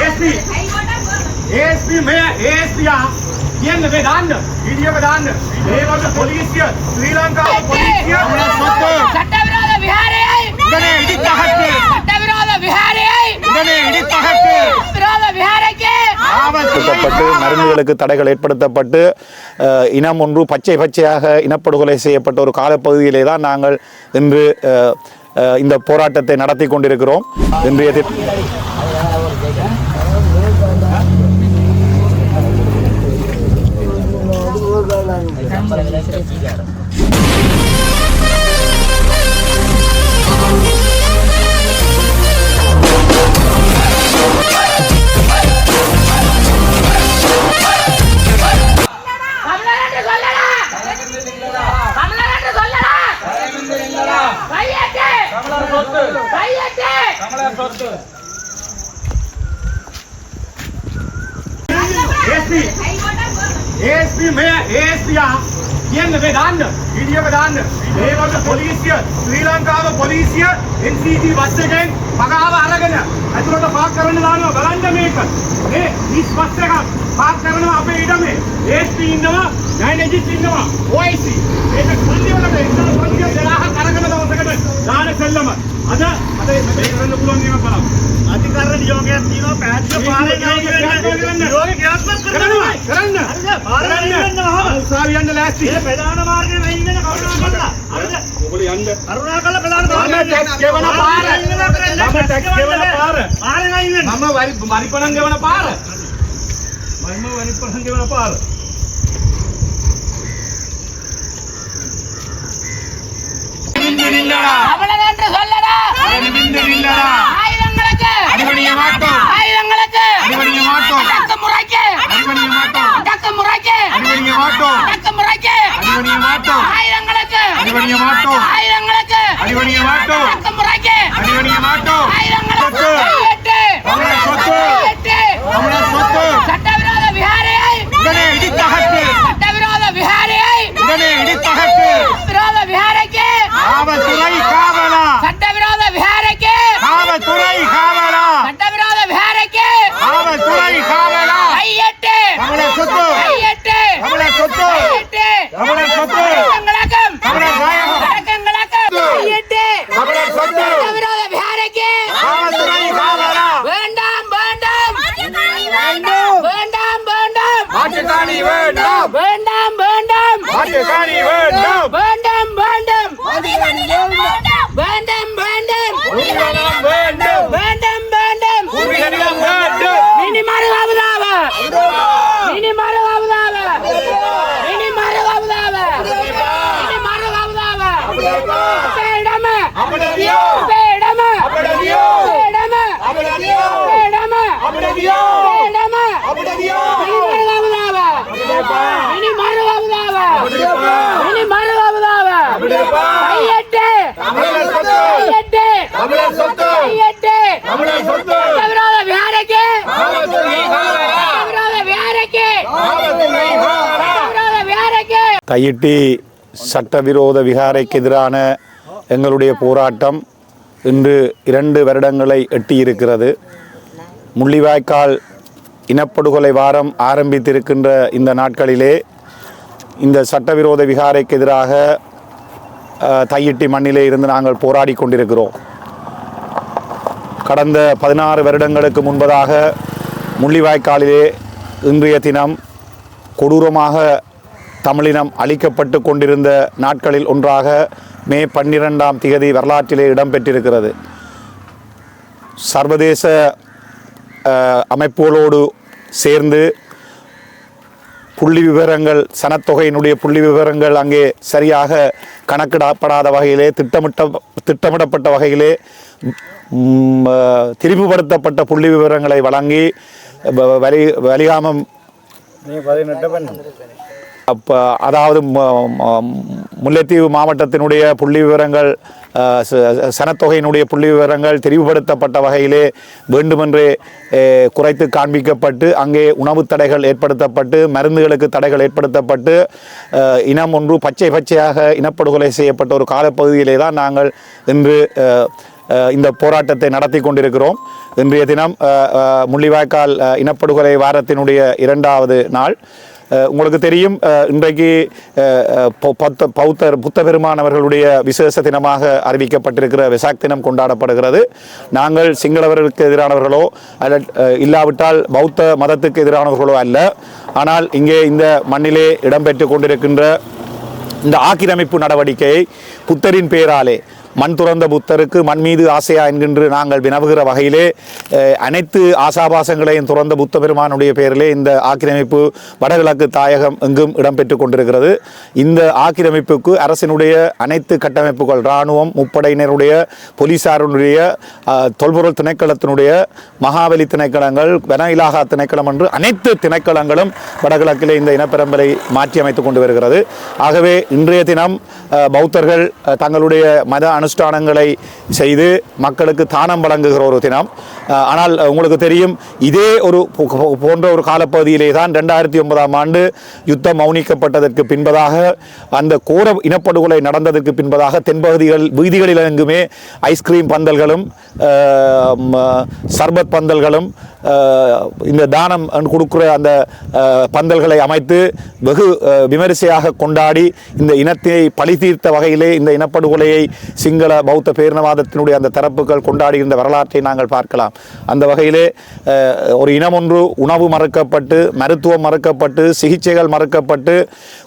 ASP ASP மே ஏஎஸ்பியா எங்க வேதாந்த video வேதாந்த. தேவந்த போலீஸ் ஸ்ரீலங்கா போலீஸ் சட்டவிரோத விஹாரையை உடனே இடித்து அகற்று சட்டவிரோத விஹாரையை உடனே இடித்து அகற்று சட்டவிரோத விஹாரைக்கு மருந்துகளுக்கு தடைகள் ஏற்படுத்தப்பட்டு இனம் ஒன்று பச்சை பச்சையாக இனப்படுகொலை செய்யப்பட்ட ஒரு காலப்பகுதியிலே தான் நாங்கள் இன்று இந்த போராட்டத்தை நடத்தி கொண்டிருக்கிறோம். இன்றைய അമ്പലങ്ങളെ പറ്റിയാണ് බස් එකෙන් පගාව අරගෙන ඇතුළට පාක් කරන්න දානවා බලන්න මේක. මේ මිස් බස් එකක් පාක් කරනවා අපේ ඊඩමේ. ඒත් ඉන්නවා නයිනජිත් ඉන්නවා OIC. ඒක කන්දිවලට එක්කන කන්දිය දලාහ කරගෙන දවසකට දාන සෙල්ලම. අද අද මේ කරන්න පුළුවන් ඒවා බලන්න. අධිකරණ නියෝගයක් තියෙනවා පැහැදිලි පාරේ ගන්න. නියෝගය ක්‍රියාත්මක කරනවා. කරන්න. හරිද? පාරේ ගන්න. උසාවියන්න ලෑස්ති. මේ ප්‍රධාන මාර්ගයේ වෙන්නේ කවුරුහරි කරලා. మరిపణం పార మహిమ వరిపణం పార அவளை என்று சொல்லடா தையிட்டி சட்டவிரோத விகாரைக்கு எதிரான எங்களுடைய போராட்டம் இன்று இரண்டு வருடங்களை எட்டியிருக்கிறது. முள்ளிவாய்க்கால் இனப்படுகொலை வாரம் ஆரம்பித்திருக்கின்ற இந்த நாட்களிலே இந்த சட்டவிரோத விகாரைக்கு எதிராக தையிட்டி மண்ணிலே இருந்து நாங்கள் போராடி கொண்டிருக்கிறோம். கடந்த பதினாறு வருடங்களுக்கு முன்பதாக முள்ளிவாய்க்காலிலே இன்றைய தினம் கொடூரமாக தமிழினம் அழிக்கப்பட்டு கொண்டிருந்த நாட்களில் ஒன்றாக மே பன்னிரெண்டாம் திகதி வரலாற்றிலே இடம்பெற்றிருக்கிறது. சர்வதேச அமைப்புகளோடு சேர்ந்து புள்ளி விவரங்கள் சனத்தொகையினுடைய புள்ளி விவரங்கள் அங்கே சரியாக கணக்கிடப்படாத வகையிலே திட்டமிட்ட திட்டமிடப்பட்ட வகையிலே திரிவுபடுத்தப்பட்ட புள்ளி விவரங்களை வழங்கி வலி வலிகாமம் அப்போ அதாவது முல்லைத்தீவு மாவட்டத்தினுடைய புள்ளி விவரங்கள் ச- சனத்தொகையினுடைய புள்ளி விவரங்கள் தெரிவுபடுத்தப்பட்ட வகையிலே வேண்டுமென்றே குறைத்து காண்பிக்கப்பட்டு அங்கே உணவு தடைகள் ஏற்படுத்தப்பட்டு மருந்துகளுக்கு தடைகள் ஏற்படுத்தப்பட்டு இனம் ஒன்று பச்சை பச்சையாக இனப்படுகொலை செய்யப்பட்ட ஒரு காலப்பகுதியிலே தான் நாங்கள் இன்று இந்த போராட்டத்தை நடத்தி கொண்டிருக்கிறோம். இன்றைய தினம் முள்ளிவாய்க்கால் இனப்படுகொலை வாரத்தினுடைய இரண்டாவது நாள். உங்களுக்கு தெரியும் இன்றைக்கு பத்த பௌத்தர் புத்த பெருமானவர்களுடைய விசேஷ தினமாக அறிவிக்கப்பட்டிருக்கிற விசாக் தினம் கொண்டாடப்படுகிறது. நாங்கள் சிங்களவர்களுக்கு எதிரானவர்களோ அல்ல இல்லாவிட்டால் பௌத்த மதத்துக்கு எதிரானவர்களோ அல்ல. ஆனால் இங்கே இந்த மண்ணிலே இடம்பெற்று கொண்டிருக்கின்ற இந்த ஆக்கிரமிப்பு நடவடிக்கையை புத்தரின் பெயராலே மண் துறந்த புத்தருக்கு மண் மீது ஆசையா என்கின்ற நாங்கள் வினவுகிற வகையிலே அனைத்து ஆசாபாசங்களையும் துறந்த புத்த பெருமானுடைய பெயரிலே இந்த ஆக்கிரமிப்பு வடகிழக்கு தாயகம் எங்கும் இடம்பெற்று கொண்டிருக்கிறது. இந்த ஆக்கிரமிப்புக்கு அரசினுடைய அனைத்து கட்டமைப்புகள் இராணுவம் முப்படையினருடைய போலீசாருடைய தொல்பொருள் திணைக்களத்தினுடைய மகாவலி திணைக்களங்கள் வன இலாகா திணைக்களம் என்று அனைத்து திணைக்களங்களும் வடகிழக்கிலே இந்த இனப்பெரம்பலை மாற்றி அமைத்துக் கொண்டு வருகிறது. ஆகவே இன்றைய தினம் பௌத்தர்கள் தங்களுடைய மத அனுஷ்டானங்களை செய்து மக்களுக்கு தானம் வழங்குகிற ஒரு தினம். ஆனால் உங்களுக்கு தெரியும் இதே ஒரு போன்ற ஒரு காலப்பகுதியிலே தான் ரெண்டாயிரத்தி ஒன்பதாம் ஆண்டு யுத்தம் மௌனிக்கப்பட்டதற்கு பின்பதாக அந்த கோர இனப்படுகொலை நடந்ததற்கு பின்பதாக தென்பகுதிகள் வீதிகளில் எங்குமே ஐஸ்கிரீம் பந்தல்களும் ம- சர்பத் பந்தல்களும் இந்த தானம் கொடுக்குற அந்த பந்தல்களை அமைத்து வெகு விமரிசையாக கொண்டாடி இந்த இனத்தை பழி தீர்த்த வகையிலே இந்த இனப்படுகொலையை சிங்கள பௌத்த பேரினவாதத்தினுடைய அந்த தரப்புகள் கொண்டாடுகின்ற வரலாற்றை நாங்கள் பார்க்கலாம். அந்த வகையிலே ஒரு இனம் ஒன்று உணவு மறுக்கப்பட்டு மருத்துவம் மறுக்கப்பட்டு சிகிச்சைகள் மறுக்கப்பட்டு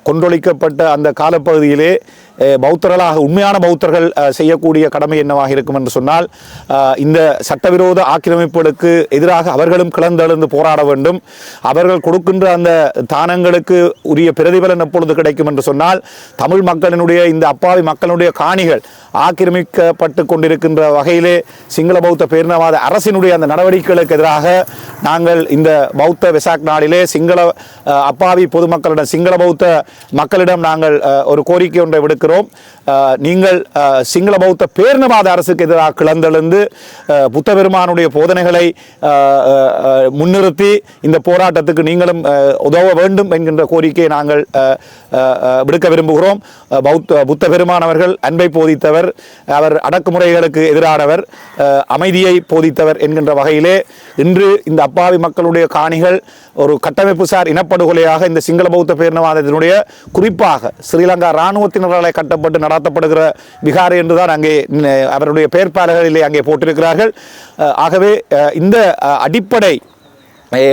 கொண்டொழிக்கப்பட்ட அந்த காலப்பகுதியிலே பௌத்தர்களாக உண்மையான பௌத்தர்கள் செய்யக்கூடிய கடமை என்னவாக இருக்கும் என்று சொன்னால் இந்த சட்டவிரோத ஆக்கிரமிப்புகளுக்கு எதிராக அவர்களும் கிளந்தெழுந்து போராட வேண்டும். அவர்கள் கொடுக்கின்ற அந்த தானங்களுக்கு உரிய பிரதிபலன் எப்பொழுது கிடைக்கும் என்று சொன்னால் தமிழ் மக்களினுடைய இந்த அப்பாவி மக்களுடைய காணிகள் ஆக்கிரமிக்கப்பட்டு கொண்டிருக்கின்ற வகையிலே சிங்கள பௌத்த பேரினவாத அரசினுடைய அந்த நடவடிக்கைகளுக்கு எதிராக நாங்கள் இந்த பௌத்த வெசாக் நாளிலே சிங்கள அப்பாவி பொதுமக்களிடம் சிங்கள பௌத்த மக்களிடம் நாங்கள் ஒரு கோரிக்கை ஒன்றை விடுக்க இருக்கிறோம் நீங்கள் சிங்கள பௌத்த பேர்ணவாத அரசுக்கு எதிராக கிளந்தெழுந்து புத்த பெருமானுடைய போதனைகளை முன்னிறுத்தி இந்த போராட்டத்துக்கு நீங்களும் உதவ வேண்டும் என்கின்ற கோரிக்கையை நாங்கள் விடுக்க விரும்புகிறோம். பௌத்த புத்த பெருமான் அவர்கள் அன்பை போதித்தவர் அவர் அடக்குமுறைகளுக்கு எதிரானவர் அமைதியை போதித்தவர் என்கின்ற வகையிலே இன்று இந்த அப்பாவி மக்களுடைய காணிகள் ஒரு கட்டமைப்பு சார் இனப்படுகொலையாக இந்த சிங்கள பௌத்த பேரினவாதத்தினுடைய குறிப்பாக ஸ்ரீலங்கா இராணுவத்தினர்களை கட்டப்பட்டு நடத்தப்படுகிற விகாரை என்று தான் அங்கே அவருடைய பெயர்ப்பாளர்களிலே அங்கே போட்டிருக்கிறார்கள். ஆகவே இந்த அடிப்படை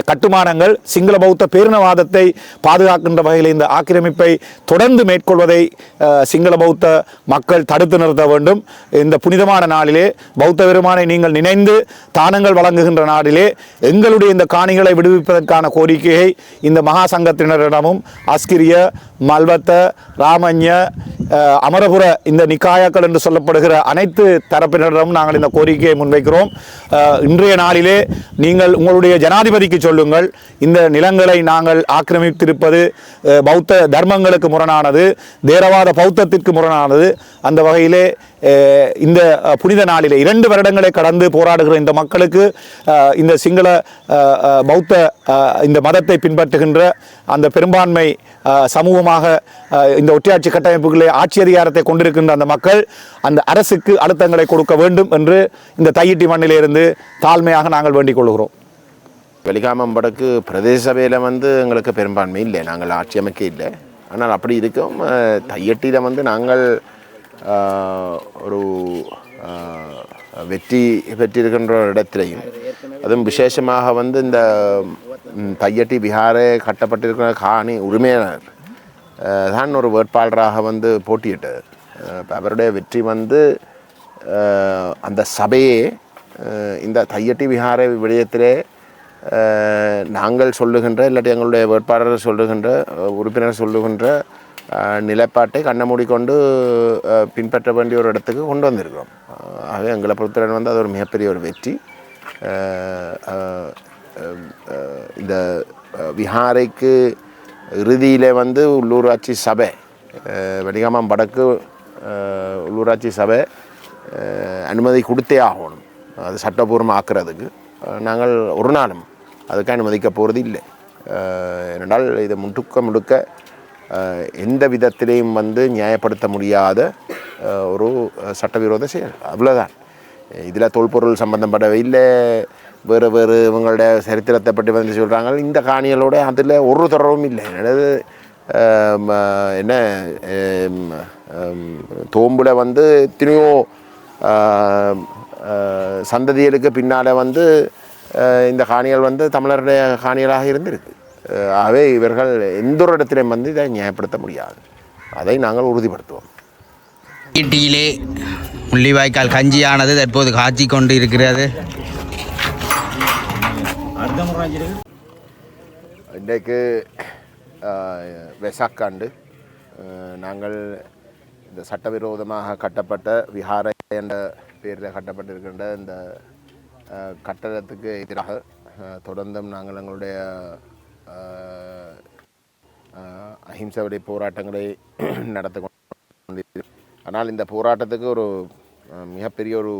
கட்டுமானங்கள் சிங்கள பௌத்த பேரினவாதத்தை பாதுகாக்கின்ற வகையில் இந்த ஆக்கிரமிப்பை தொடர்ந்து மேற்கொள்வதை சிங்கள பௌத்த மக்கள் தடுத்து நிறுத்த வேண்டும். இந்த புனிதமான நாளிலே பௌத்த பெருமானை நீங்கள் நினைந்து தானங்கள் வழங்குகின்ற நாளிலே எங்களுடைய இந்த காணிகளை விடுவிப்பதற்கான கோரிக்கையை இந்த மகா சங்கத்தினரிடமும் அஸ்கிரிய மல்வத்த ராமஞ்ய அமரபுர இந்த நிக்காயாக்கள் என்று சொல்லப்படுகிற அனைத்து தரப்பினரிடமும் நாங்கள் இந்த கோரிக்கையை முன்வைக்கிறோம். இன்றைய நாளிலே நீங்கள் உங்களுடைய ஜனாதிபதி ஜனாதிபதிக்கு சொல்லுங்கள் இந்த நிலங்களை நாங்கள் ஆக்கிரமித்திருப்பது பௌத்த தர்மங்களுக்கு முரணானது தேரவாத பௌத்தத்திற்கு முரணானது. அந்த வகையிலே இந்த புனித நாளிலே இரண்டு வருடங்களை கடந்து போராடுகிற இந்த மக்களுக்கு இந்த சிங்கள பௌத்த இந்த மதத்தை பின்பற்றுகின்ற அந்த பெரும்பான்மை சமூகமாக இந்த ஒற்றையாட்சி கட்டமைப்புகளே ஆட்சி அதிகாரத்தை கொண்டிருக்கின்ற அந்த மக்கள் அந்த அரசுக்கு அழுத்தங்களை கொடுக்க வேண்டும் என்று இந்த தையிட்டி மண்ணிலிருந்து தாழ்மையாக நாங்கள் வேண்டிக் கொள்கிறோம். வெளிகாமம்படக்கு பிரதேச சபையில் வந்து எங்களுக்கு பெரும்பான்மை இல்லை. நாங்கள் ஆட்சி அமைக்க இல்லை. ஆனால் அப்படி இருக்கும் தையட்டியில் வந்து நாங்கள் ஒரு வெற்றி பெற்றிருக்கின்ற இடத்திலையும். அதுவும் விசேஷமாக வந்து இந்த தையட்டி பிஹாரே கட்டப்பட்டிருக்கிற காணி உரிமையாளர் தான் ஒரு வேட்பாளராக வந்து போட்டியிட்டார். அவருடைய வெற்றி வந்து அந்த சபையே இந்த தையட்டி விஹார விடயத்திலே நாங்கள் சொல்லுகின்ற இல்லாட்டி எங்களுடைய வேட்பாளர் சொல்லுகின்ற உறுப்பினர் சொல்லுகின்ற நிலைப்பாட்டை கண்ண மூடிக்கொண்டு பின்பற்ற வேண்டிய ஒரு இடத்துக்கு கொண்டு வந்திருக்கிறோம். ஆகவே எங்களை பொறுத்தவரை வந்து அது ஒரு மிகப்பெரிய ஒரு வெற்றி. இந்த விஹாரைக்கு இறுதியிலே வந்து உள்ளூராட்சி சபை வெடிகாமம் வடக்கு உள்ளூராட்சி சபை அனுமதி கொடுத்தே ஆகணும். அது சட்டபூர்வம் ஆக்குறதுக்கு நாங்கள் ஒரு நாளும் அதுக்கு அனுமதிக்க போகிறது இல்லை. ஏனென்றால் இதை முட்டுக்க முடுக்க எந்த விதத்திலையும் வந்து நியாயப்படுத்த முடியாத ஒரு சட்டவிரோத செயல். அவ்வளோதான் இதில் தொல்பொருள் சம்பந்தப்பட்டவை இல்லை. வேறு வேறு இவங்களோட சரித்திரத்தை பற்றி வந்து சொல்கிறாங்க இந்த காணிகளோட அதில் ஒரு தொடர்பும் இல்லை. என்னது என்ன தோம்பில் தோம்புல வந்து எத்தனையோ சந்ததிகளுக்கு பின்னால் வந்து இந்த காணிகள் வந்து தமிழருடைய காணிகளாக இருந்திருக்கு. ஆகவே இவர்கள் எந்த ஒரு இடத்திலையும் வந்து இதை நியாயப்படுத்த முடியாது. அதை நாங்கள் உறுதிப்படுத்துவோம். ஈட்டியிலே முள்ளிவாய்க்கால் கஞ்சியானது தற்போது காய்ச்சி கொண்டு இருக்கிறது இன்றைக்கு வெசாக்காண்டு நாங்கள் இந்த சட்டவிரோதமாக கட்டப்பட்ட விஹாரை என்ற பேரில் கட்டப்பட்டிருக்கின்ற இந்த கட்டடத்துக்கு எதிராக தொடர்ந்தும் நாங்கள் எங்களுடைய ஆஹ், போராட்டங்களை நடத்த ஆனால் இந்த போராட்டத்துக்கு ஒரு மிகப்பெரிய ஒரு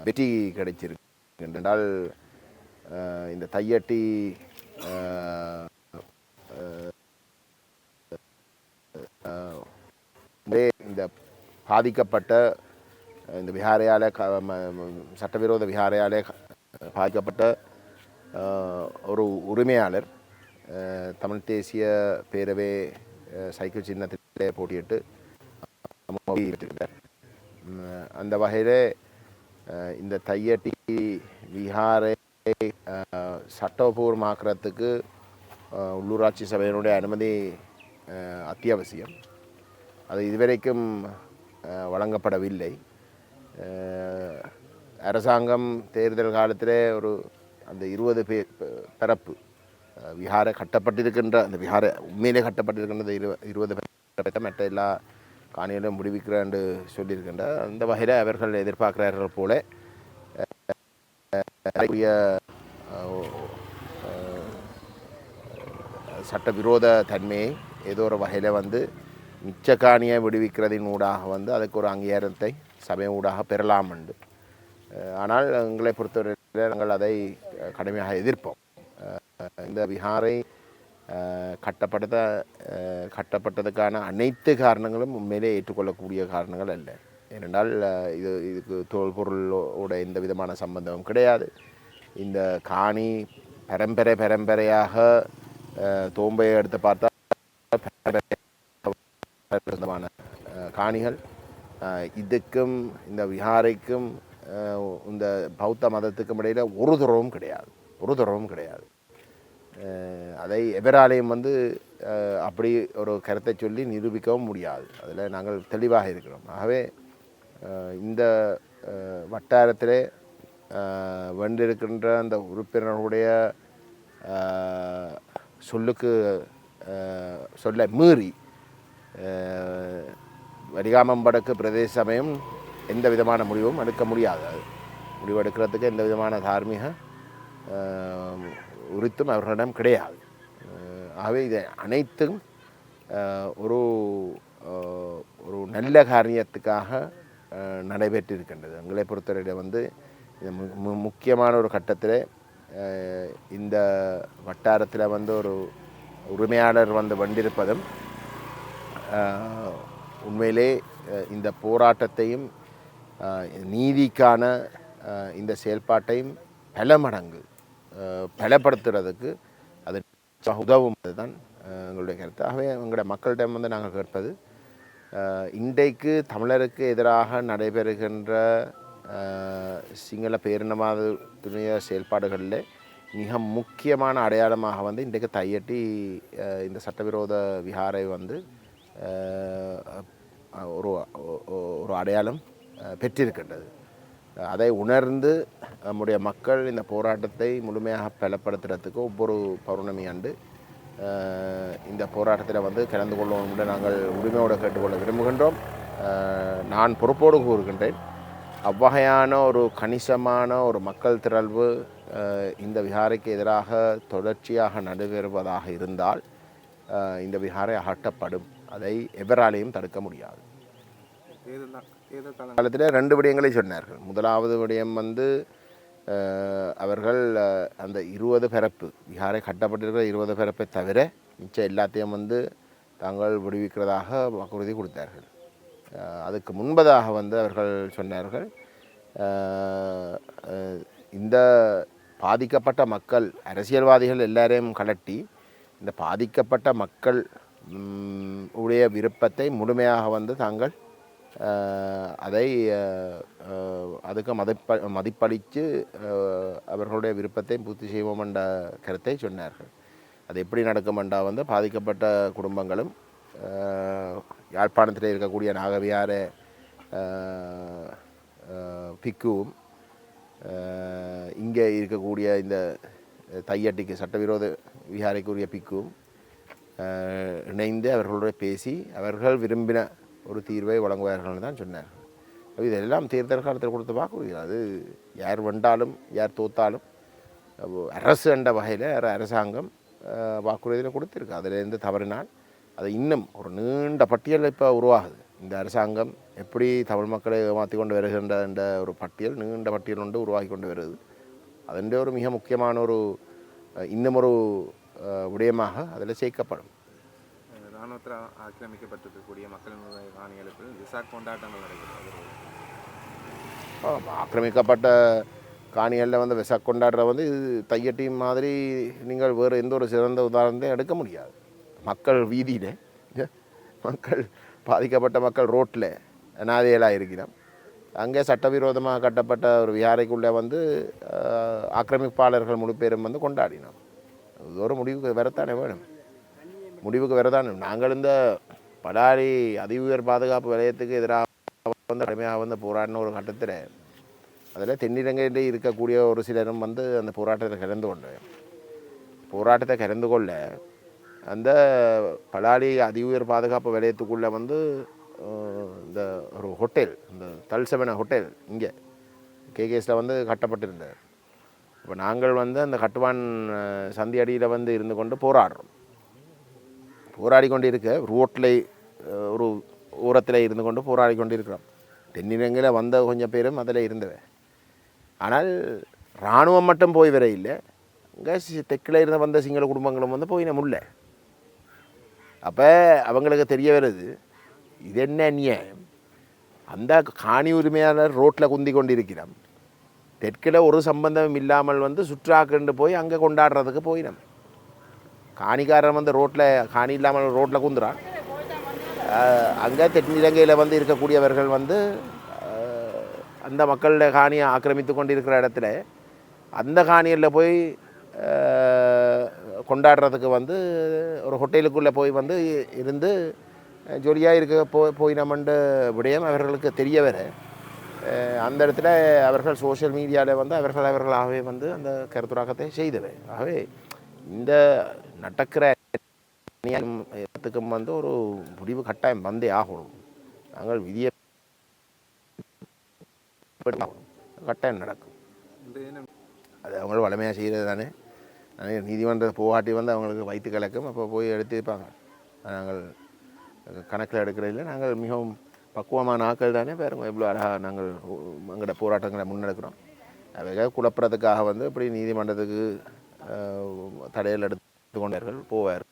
வெற்றி கிடைச்சிருக்கு என்றால் இந்த தையட்டி இதே இந்த பாதிக்கப்பட்ட இந்த விஹாரையால் க சட்டவிரோத விஹாரையாலே பாதிக்கப்பட்ட ஒரு உரிமையாளர் தமிழ் தேசிய பேரவை சைக்கிள் சின்னத்திலே போட்டியிட்டு வெற்றிருக்கிறார். அந்த வகையில் இந்த தையட்டி விஹாரை சட்டபூர்வமாக்குறதுக்கு உள்ளூராட்சி சபையினுடைய அனுமதி அத்தியாவசியம் அது இதுவரைக்கும் வழங்கப்படவில்லை அரசாங்கம் தேர்தல் காலத்திலே ஒரு அந்த இருபது பே பிறப்பு பரப்பு விஹார கட்டப்பட்டிருக்கின்ற அந்த விஹார உண்மையிலே கட்டப்பட்டிருக்கின்ற இரு இருபது பரப்பை மற்ற எல்லா காணிகளும் விடுவிக்கிறேன் என்று சொல்லியிருக்கின்ற அந்த வகையில் அவர்கள் எதிர்பார்க்கிறார்கள் போல சட்டவிரோத தன்மையை ஏதோ ஒரு வகையில் வந்து மிச்ச காணியை விடுவிக்கிறதின் ஊடாக வந்து அதுக்கு ஒரு அங்கீகாரத்தை சமயம் ஊடாக பெறலாம் உண்டு. ஆனால் எங்களை பொறுத்தவரையில் நாங்கள் அதை கடுமையாக எதிர்ப்போம். இந்த விஹாரை கட்டப்படுத்த கட்டப்பட்டதுக்கான அனைத்து காரணங்களும் உண்மையிலே ஏற்றுக்கொள்ளக்கூடிய காரணங்கள் அல்ல. ஏனென்றால் இது இதுக்கு தொல்பொருளோட எந்த விதமான சம்பந்தமும் கிடையாது. இந்த காணி பரம்பரை பரம்பரையாக தோம்பையை எடுத்து பார்த்தா சொந்தமான காணிகள் இதுக்கும் இந்த விஹாரைக்கும் இந்த பௌத்த மதத்துக்கும் இடையில் ஒரு துறவும் கிடையாது. ஒரு துறவும் கிடையாது. அதை எவராலையும் வந்து அப்படி ஒரு கருத்தை சொல்லி நிரூபிக்கவும் முடியாது. அதில் நாங்கள் தெளிவாக இருக்கிறோம். ஆகவே இந்த வட்டாரத்திலே வென்றிருக்கின்ற அந்த உறுப்பினர்களுடைய சொல்லுக்கு சொல்ல மீறி வரிகாமம் வடக்கு பிரதேச சமயம் எந்த விதமான முடிவும் எடுக்க முடியாது. அது முடிவு எடுக்கிறதுக்கு எந்த விதமான தார்மீக உரித்தும் அவர்களிடம் கிடையாது. ஆகவே இதை அனைத்தும் ஒரு ஒரு நல்ல காரியத்துக்காக நடைபெற்றிருக்கின்றது. எங்களை பொறுத்தவரையில் வந்து இது மு- மு- முக்கியமான ஒரு கட்டத்தில் இந்த வட்டாரத்தில் வந்து ஒரு உரிமையாளர் வந்து வந்திருப்பதும் உண்மையிலே இந்த போராட்டத்தையும் நீதிக்கான இந்த செயல்பாட்டையும் பல மடங்கு பலப்படுத்துறதுக்கு அது உதவும் அதுதான் எங்களுடைய கருத்து. ஆகவே எங்களுடைய மக்களிடம் வந்து நாங்கள் கேட்பது இன்றைக்கு தமிழருக்கு எதிராக நடைபெறுகின்ற சிங்கள சிங்கள துணைய செயல்பாடுகளில் மிக முக்கியமான அடையாளமாக வந்து இன்றைக்கு தையட்டி இந்த சட்டவிரோத விஹாரை வந்து ஒரு ஒரு அடையாளம் பெற்றிருக்கின்றது. அதை உணர்ந்து நம்முடைய மக்கள் இந்த போராட்டத்தை முழுமையாக பலப்படுத்துறதுக்கு ஒவ்வொரு பௌர்ணமி ஆண்டு இந்த போராட்டத்தில் வந்து கலந்து கொள்ளவும் என்று நாங்கள் உரிமையோடு கேட்டுக்கொள்ள விரும்புகின்றோம். நான் பொறுப்போடு கூறுகின்றேன். அவ்வகையான ஒரு கணிசமான ஒரு மக்கள் திரள்வு இந்த விகாரைக்கு எதிராக தொடர்ச்சியாக நடைபெறுவதாக இருந்தால் இந்த விஹாரை அகட்டப்படும் அதை எவராலையும் தடுக்க முடியாது. காலத்தில் ரெண்டு விடயங்களை சொன்னார்கள். முதலாவது விடயம் வந்து அவர்கள் அந்த இருபது பிறப்பு விஹாரை கட்டப்பட்டிருக்கிற இருபது பிறப்பை தவிர மிச்சம் எல்லாத்தையும் வந்து தாங்கள் விடுவிக்கிறதாக வாக்குறுதி கொடுத்தார்கள். அதுக்கு முன்பதாக வந்து அவர்கள் சொன்னார்கள் இந்த பாதிக்கப்பட்ட மக்கள் அரசியல்வாதிகள் எல்லாரையும் கலட்டி இந்த பாதிக்கப்பட்ட மக்கள் உடைய விருப்பத்தை முழுமையாக வந்து தாங்கள் அதை அதுக்கு மதிப்ப மதிப்பளித்து அவர்களுடைய விருப்பத்தை பூர்த்தி செய்வோம் என்ற கருத்தை சொன்னார்கள். அது எப்படி நடக்கும் என்றால் வந்து பாதிக்கப்பட்ட குடும்பங்களும் யாழ்ப்பாணத்தில் இருக்கக்கூடிய நாகவியார பிக்குவும் இங்கே இருக்கக்கூடிய இந்த தையட்டிக்கு சட்டவிரோத விஹாரைக்குரிய பிக்கும் இணைந்து அவர்களோட பேசி அவர்கள் விரும்பின ஒரு தீர்வை வழங்குவார்கள் தான் சொன்னார். இதெல்லாம் தேர்தல் காலத்தில் கொடுத்த வாக்குறுதி அது யார் வென்றாலும் யார் தோத்தாலும் அரசு என்ற வகையில் அரசாங்கம் வாக்குறுதியில் கொடுத்துருக்கு. அதில் இருந்து தவறினால் அது இன்னும் ஒரு நீண்ட பட்டியல் இப்போ உருவாகுது. இந்த அரசாங்கம் எப்படி தமிழ் மக்களை ஏமாற்றி கொண்டு வருகின்ற என்ற ஒரு பட்டியல் நீண்ட பட்டியல் ஒன்று உருவாகி கொண்டு வருது. அதன் ஒரு மிக முக்கியமான ஒரு இன்னும் ஒரு விடயமாக அதில் சேர்க்கப்படும். இராணுவத்தில் ஆக்கிரமிக்கப்பட்டிருக்கக்கூடிய மக்களினுடைய காணிகளுக்கு விசா கொண்டாட்டங்கள் நடைபெறும். ஆக்கிரமிக்கப்பட்ட காணிகளில் வந்து விசா கொண்டாடுற வந்து இது தையட்டி மாதிரி நீங்கள் வேறு எந்த ஒரு சிறந்த உதாரணத்தையும் எடுக்க முடியாது. மக்கள் வீதியில் மக்கள் பாதிக்கப்பட்ட மக்கள் ரோட்டில் அனாதைகளாக இருக்கிறோம் அங்கே சட்டவிரோதமாக கட்டப்பட்ட ஒரு விகாரைக்குள்ளே வந்து ஆக்கிரமிப்பாளர்கள் முழு பேரும் வந்து கொண்டாடினோம். ஒரு முடிவுக்கு வரத்தானே வேணும். முடிவுக்கு வரதானே. நாங்கள் இந்த படாரி அதி உயர் பாதுகாப்பு வலயத்துக்கு எதிராக வந்து கடுமையாக வந்து போராடின ஒரு கட்டத்தில் அதில் தென்னிலங்கையில் இருக்கக்கூடிய ஒரு சிலரும் வந்து அந்த போராட்டத்தை கலந்து கொண்டு போராட்டத்தை கலந்து கொள்ள அந்த பலாலி அதி உயர் பாதுகாப்பு வலயத்துக்குள்ளே வந்து இந்த ஒரு ஹோட்டல் இந்த தல்சவன ஹோட்டல் இங்கே கேகேஸில் வந்து கட்டப்பட்டிருந்தது. இப்போ நாங்கள் வந்து அந்த கட்டுவான் சந்தி அடியில் வந்து இருந்து கொண்டு போராடுறோம். போராடி கொண்டு இருக்க ரோட்டில் ஒரு ஓரத்தில் இருந்து கொண்டு போராடி கொண்டு இருக்கிறோம் தென்னிலங்கையில் வந்த கொஞ்சம் பேரும் அதில் இருந்தவை ஆனால் இராணுவம் மட்டும் போய் வர இல்லை இங்கே தெற்கில் இருந்து வந்த சிங்கள குடும்பங்களும் வந்து போயின முடியல அப்போ அவங்களுக்கு தெரிய வருது இது என்ன நியாயம் அந்த காணி உரிமையாளர் ரோட்டில் குந்தி கொண்டிருக்கிறோம் தெற்கில் ஒரு சம்பந்தம் இல்லாமல் வந்து சுற்றாக்கண்டு போய் அங்கே கொண்டாடுறதுக்கு போயிடும் காணிக்காரன் வந்து ரோட்டில் காணி இல்லாமல் ரோட்டில் குந்துறான். அங்கே தென்னிலங்கையில் வந்து இருக்கக்கூடியவர்கள் வந்து அந்த மக்களோட காணியை ஆக்கிரமித்து கொண்டிருக்கிற இடத்துல அந்த காணியில் போய் கொண்டாடுறதுக்கு வந்து ஒரு ஹோட்டலுக்குள்ளே போய் வந்து இருந்து ஜொலியாக இருக்க போ போயினமண்டு விடயம் அவர்களுக்கு தெரிய வர அந்த இடத்துல அவர்கள் சோஷியல் மீடியாவில் வந்து அவர்கள் அவர்களாகவே வந்து அந்த கருத்துராக்கத்தை செய்தவை. ஆகவே இந்த நடக்கிற இடத்துக்கும் வந்து ஒரு முடிவு கட்டாயம் வந்தே ஆகணும். நாங்கள் விதியை கட்டாயம் நடக்கும். அது அவங்க வளமையாக செய்கிறது தானே. அதனால் நீதிமன்றத்தை போகாட்டி வந்து அவங்களுக்கு வயிற்று கலக்கும் அப்போ போய் எடுத்துப்பாங்க நாங்கள் கணக்கில் எடுக்கிறதில்ல நாங்கள் மிகவும் பக்குவமான ஆட்கள் தானே பாருங்க எவ்வளோ அழகாக நாங்கள் எங்களோட போராட்டங்களை முன்னெடுக்கிறோம். அவைகள் குழப்புறதுக்காக வந்து இப்படி நீதிமன்றத்துக்கு தடையில் எடுத்து கொண்டார்கள் போவார்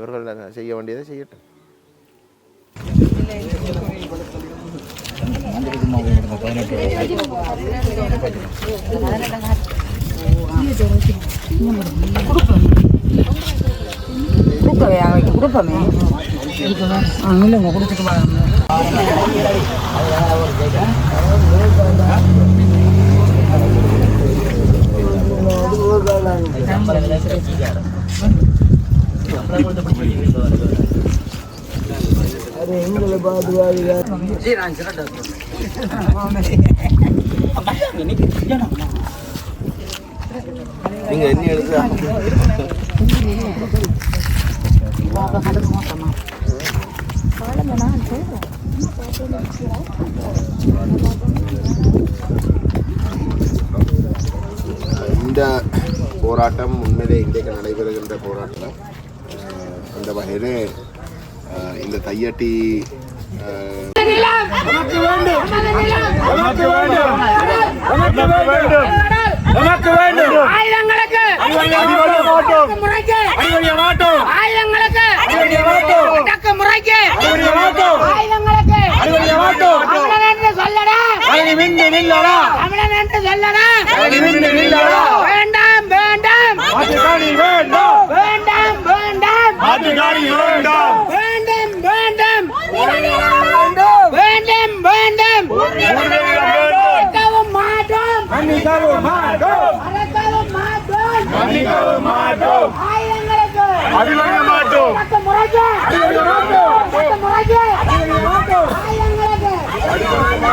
அவர்கள் செய்ய வேண்டியதை செய்யட்டும். கொடுக்கவே அவைக்கு கொடுப்போமே ஆ இல்லைங்க கொடுத்துட்டு வாங்க இந்த போராட்டம் உண்மையிலே இன்றைக்கு நடைபெறுகின்ற போராட்டம் அந்த வகையில் இந்த தையட்டி நமக்கு வேண்டும் நமக்கு வேண்டும் நமக்கு வேண்டும் ஆயுதங்களுக்கு அடிபணிய மாட்டோம். முறைக்கு மாட்டோம் முறைக்கு அடிபணிய மாட்டோம். தமிழன் என்று சொல்லடா. அடிபணிய நிமிர்ந்து நில்லடா. தமிழன் என்று சொல்லடா. நிமிர்ந்து நில்லடா. வேண்டாம் வேண்டாம். மாட்டுக்காணி வேண்டாம். வேண்டாம் வேண்டாம். மாட்டுக்காணி வேண்டாம். வேண்டும் வேண்டும். வேண்டும். வேண்டும் மறக்கவும் மாட்டோம். மன்னிக்கவும் மாட்டோம். மறக்கவும் மாட்டோம். மன்னிக்கவும் மாட்டோம். ஆயுதங்களுக்கு அடிவங்க மாட்டோம். முறைக்கு முறைக்கு